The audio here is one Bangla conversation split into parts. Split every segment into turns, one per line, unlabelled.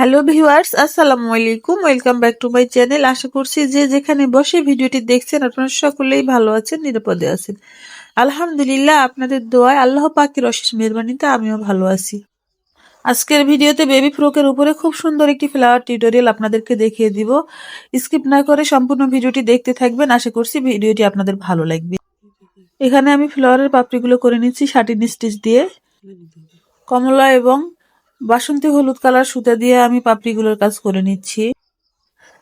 হ্যালো ভিউয়ার্স আসসালামু আলাইকুম welcome back to my channel আশা করছি যে যেখানে বসে ভিডিওটি দেখছেন, আপনারা সকলেই ভালো আছেন, নিরাপদে আছেন। আলহামদুলিল্লাহ, আপনাদের দোয়ায় আল্লাহ পাকের অশেষ মেহরবানিতে আমিও ভালো আছি। আজকের ভিডিওতে বেবি ফ্রকের উপরে খুব সুন্দর একটি ফ্লাওয়ার টিউটোরিয়াল আপনাদেরকে দেখিয়ে দিব। স্কিপ না করে সম্পূর্ণ ভিডিওটি দেখতে থাকবেন, আশা করছি ভিডিওটি আপনাদের ভালো লাগবে। এখানে আমি ফ্লাওয়ারের পাপড়িগুলো করে নিচ্ছি শাটিন স্টিচ দিয়ে। কমলা এবং বাসন্তী হলুদ কালার সুতা দিয়ে আমি পাপড়িগুলোর কাজ করে নিচ্ছি।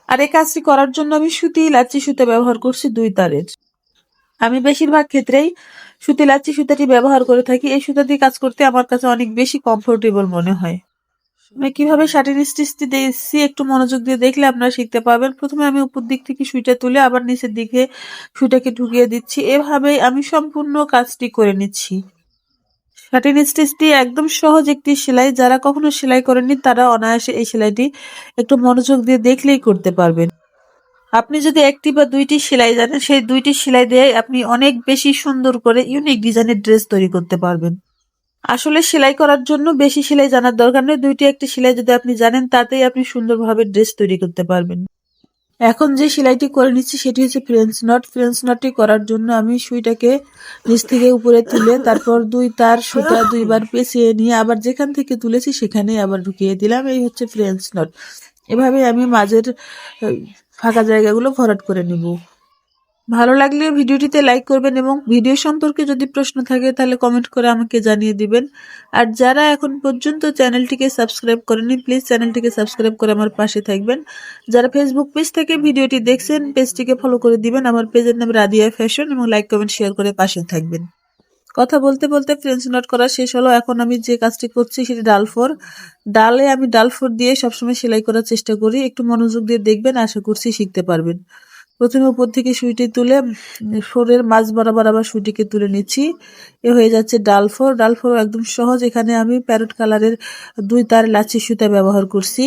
আর এই কাজটি করার জন্য আমি সুতি লাচ্ছি সুতা ব্যবহার করছি দুই তারের। আমি বেশিরভাগ ক্ষেত্রেই সুতি লাচ্ছি সুতাটি ব্যবহার করে থাকি। এই সুতা দিয়ে কাজ করতে আমার কাছে অনেক বেশি কমফোর্টেবল মনে হয়। আমি কীভাবে শাটিন স্টিচটি দিয়েছি একটু মনোযোগ দিয়ে দেখলে আপনারা শিখতে পারবেন। প্রথমে আমি উপর দিক থেকে সুইটা তুলে আবার নিচের দিকে সুইটাকে ঢুকিয়ে দিচ্ছি। এভাবেই আমি সম্পূর্ণ কাজটি করে নিচ্ছি। শাটিন স্টিচটি একদম সহজ একটি সেলাই। যারা কখনো সেলাই করেননি, তারা অনায়াসে এই সেলাইটি একটু মনোযোগ দিয়ে দেখলেই করতে পারবেন। আপনি যদি একটি বা দুইটি সেলাই জানেন, সেই দুইটি সেলাই দিয়ে আপনি অনেক বেশি সুন্দর করে ইউনিক ডিজাইনের ড্রেস তৈরি করতে পারবেন। আসলে সেলাই করার জন্য বেশি সেলাই জানার দরকার নেই। দুইটি একটি সেলাই যদি আপনি জানেন, তাতেই আপনি সুন্দরভাবে ড্রেস তৈরি করতে পারবেন। এখন যে সেলাইটি করে নিচ্ছি সেটি হচ্ছে ফ্রেঞ্চ নট। ফ্রেঞ্চ নটটি করার জন্য আমি সুইটাকে নিচ থেকে উপরে তুলে তারপর দুই তার সুতা দুইবার পেঁচিয়ে নিয়ে আবার যেখান থেকে তুলেছি সেখানে আবার ঢুকিয়ে দিলাম। এই হচ্ছে ফ্রেঞ্চ নট। এভাবে আমি মাঝের ফাঁকা জায়গাগুলো ভরাট করে নিব। ভালো লাগলে ভিডিওটিতে লাইক করবেন এবং ভিডিও সম্পর্কে যদি প্রশ্ন থাকে তাহলে কমেন্ট করে আমাকে জানিয়ে দিবেন। আর যারা এখন পর্যন্ত চ্যানেলটিকে সাবস্ক্রাইব করেনি প্লিজ চ্যানেলটিকে সাবস্ক্রাইব করে আমার পাশে থাকবেন। যারা ফেসবুক পেজ থেকে ভিডিওটি দেখছেন পেজটিকে ফলো করে দিবেন। আমার পেজের নাম রাদিয়া ফ্যাশন এবং লাইক কমেন্ট শেয়ার করে পাশে থাকবেন। কথা বলতে বলতে ফ্রেঞ্চ নট করা শেষ হলো। এখন আমি যে কাজটি করছি সেটি ডাল ফোর ডালে আমি ডাল ফোর দিয়ে সবসময় সেলাই করার চেষ্টা করি। একটু মনোযোগ দিয়ে দেখবেন, আশা করছি শিখতে পারবেন। প্রথমে উপর থেকে সুইটি তুলে ফোরের মাছ বরাবর আবার সুইটিকে তুলে নিচ্ছি। এ হয়ে যাচ্ছে ডাল ফোর। ডাল ফোর একদম সহজ। এখানে আমি প্যারট কালারের দুই তার লাচি সুতা ব্যবহার করছি।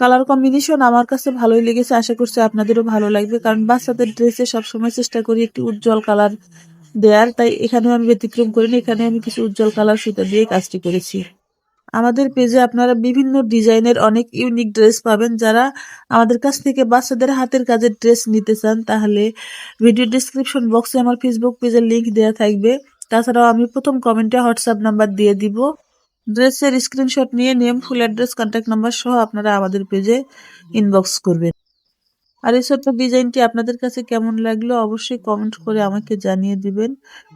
কালার কম্বিনেশন আমার কাছে ভালোই লেগেছে। আশা করছি আপনাদেরও ভালো লাগবে। কারণ বাচ্চাদের ড্রেসে সবসময় চেষ্টা করি একটি উজ্জ্বল কালার দেয়ার। তাই এখানেও আমি ব্যতিক্রম করিনি। এখানে আমি কিছু উজ্জ্বল কালার সুতা দিয়ে কাজটি করেছি। আমাদের পেজে আপনারা বিভিন্ন ডিজাইনের অনেক ইউনিক ড্রেস পাবেন। যারা আমাদের কাছ থেকে বাচ্চাদের হাতের কাজের ড্রেস নিতে চান, তাহলে ভিডিও ডিসক্রিপশন বক্সে আমার ফেসবুক পেজের লিঙ্ক দেওয়া থাকবে। তাছাড়াও আমি প্রথম কমেন্টে হোয়াটসঅ্যাপ নাম্বার দিয়ে দিব। ড্রেসের স্ক্রিনশট নিয়ে name full address contact number সহ আপনারা আমাদের পেজে ইনবক্স করবেন। আর এই ছোট্ট ডিজাইনটি আপনাদের কাছে কেমন লাগল অবশ্যই কমেন্ট করে আমাকে জানিয়ে দিবেন।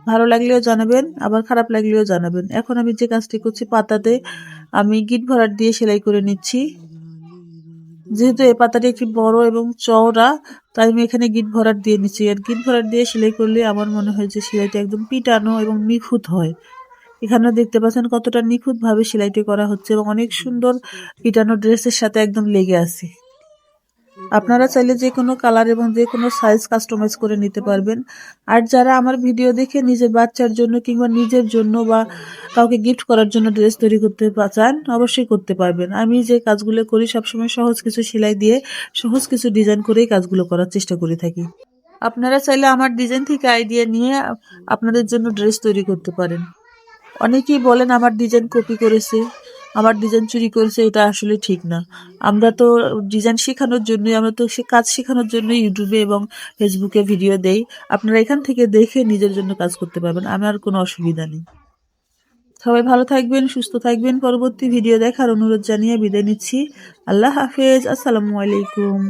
ভালো লাগলেও জানাবেন, আবার খারাপ লাগলেও জানাবেন। এখন আমি যে কাজটি করছি পাতাতে, আমি গিট ভরাট দিয়ে সেলাই করে নিচ্ছি। যেহেতু এই পাতাটি একটি বড় এবং চওড়া, তাই আমি এখানে গিট ভরাট দিয়ে নিচ্ছি। আর গিট ভরাট দিয়ে সেলাই করলে আমার মনে হয় যে সেলাইটা একদম পিটানো এবং নিখুঁত হয়। এখানেও দেখতে পাচ্ছেন কতটা নিখুঁতভাবে সেলাইটি করা হচ্ছে এবং অনেক সুন্দর পিটানো ড্রেসের সাথে একদম লেগে আছে। আপনারা চাইলে যে কোনো কালার এবং যে কোনো সাইজ কাস্টমাইজ করে নিতে পারবেন। আর যারা আমার ভিডিও দেখে নিজের বাচ্চার জন্য কিংবা নিজের জন্য বা কাউকে গিফট করার জন্য ড্রেস তৈরি করতে চান, অবশ্যই করতে পারবেন। আমি যে কাজগুলো করি সবসময় সহজ কিছু সেলাই দিয়ে সহজ কিছু ডিজাইন করেই কাজগুলো করার চেষ্টা করে থাকি। আপনারা চাইলে আমার ডিজাইন থেকে আইডিয়া নিয়ে আপনাদের জন্য ড্রেস তৈরি করতে পারেন। অনেকেই বলেন আমার ডিজাইন কপি করেছে। আমার ডিজাইন চুরি করেছে, এটা আসলে ঠিক না। আমরা তো ডিজাইন শেখানোর জন্যই, আমরা তো সে কাজ শেখানোর জন্য ইউটিউবে এবং ফেসবুকে ভিডিও দেই। আপনারা এখান থেকে দেখে নিজের জন্য কাজ করতে পারবেন, আমার কোনো অসুবিধা নেই। সবাই ভালো থাকবেন, সুস্থ থাকবেন। পরবর্তী ভিডিও দেখার অনুরোধ জানিয়ে বিদায় নিচ্ছি। আল্লাহ হাফেজ, আসসালামু আলাইকুম।